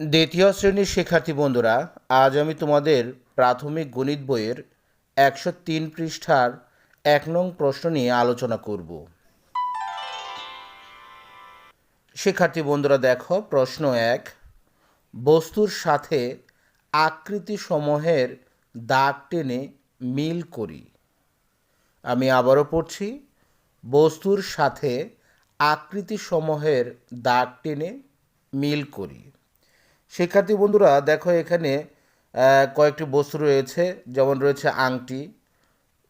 দ্বিতীয় শ্রেণির শিক্ষার্থী বন্ধুরা, আজ আমি তোমাদের প্রাথমিক গণিত বইয়ের একশো তিন পৃষ্ঠার এক নং প্রশ্ন নিয়ে আলোচনা করব। শিক্ষার্থী বন্ধুরা, দেখো, প্রশ্ন এক, বস্তুর সাথে আকৃতি সমূহের দাগ টেনে মিল করি। আমি আবারও পড়ছি, বস্তুর সাথে আকৃতি সমূহের দাগ টেনে মিল করি। শিক্ষার্থী বন্ধুরা, দেখো এখানে কয়েকটি বস্তু রয়েছে। যেমন রয়েছে আংটি,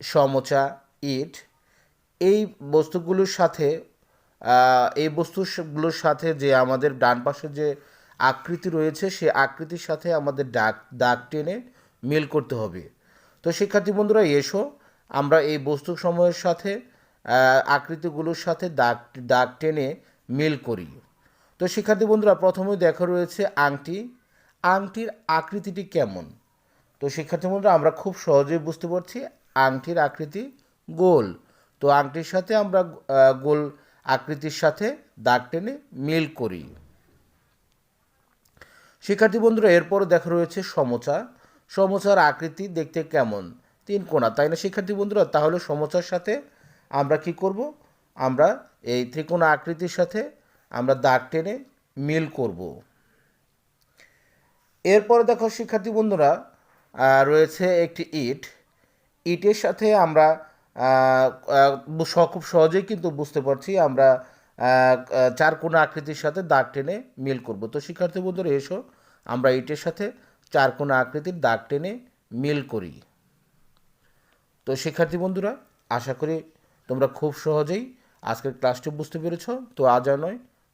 সমচা, ইট। এই বস্তুগুলোর সাথে এই বস্তুগুলোর সাথে যে আমাদের ডান পাশে যে আকৃতি রয়েছে সে আকৃতির সাথে আমাদের ডাক দাগ টেনে মিল করতে হবে। তো শিক্ষার্থী বন্ধুরা, এসো। আমরা এই বস্তু সময়ের সাথে আকৃতিগুলোর সাথে দাগ দাগ টেনে মিল করি। তো শিক্ষার্থী বন্ধুরা প্রথমে দেখা রয়েছে আংটি। আংটির আকৃতিটি কেমন? তো শিক্ষার্থী বন্ধুরা, আমরা খুব সহজেই বুঝতে পারছি আংটির আকৃতি গোল। তো আংটির সাথে আমরা গোল আকৃতির সাথে দাগ টেনে মিল করি। শিক্ষার্থী বন্ধুরা, এরপর দেখা রয়েছে সমচা। সমচার আকৃতি দেখতে কেমন? তিন কোণা, তাই না শিক্ষার্থী বন্ধুরা? তাহলে সমচার সাথে আমরা কি করব? আমরা এই ত্রিকোণ আকৃতির সাথে আমরা দাগ টেনে মিল করব। এরপরে দেখো, শিক্ষার্থী বন্ধুরা রয়েছে একটি ইট। ইটের সাথে আমরা খুব সহজেই কিন্তু বুঝতে পারছি আমরা চার কোণ আকৃতির সাথে দাগ টেনে মিল করব। তো শিক্ষার্থী বন্ধুরা, এসো, আমরা ইটের সাথে চার কোণ আকৃতির দাগ টেনে মিল করি। তো শিক্ষার্থী বন্ধুরা, আশা করি তোমরা খুব সহজেই আজকের ক্লাসটি বুঝতে পেরেছ। তো আজ নয়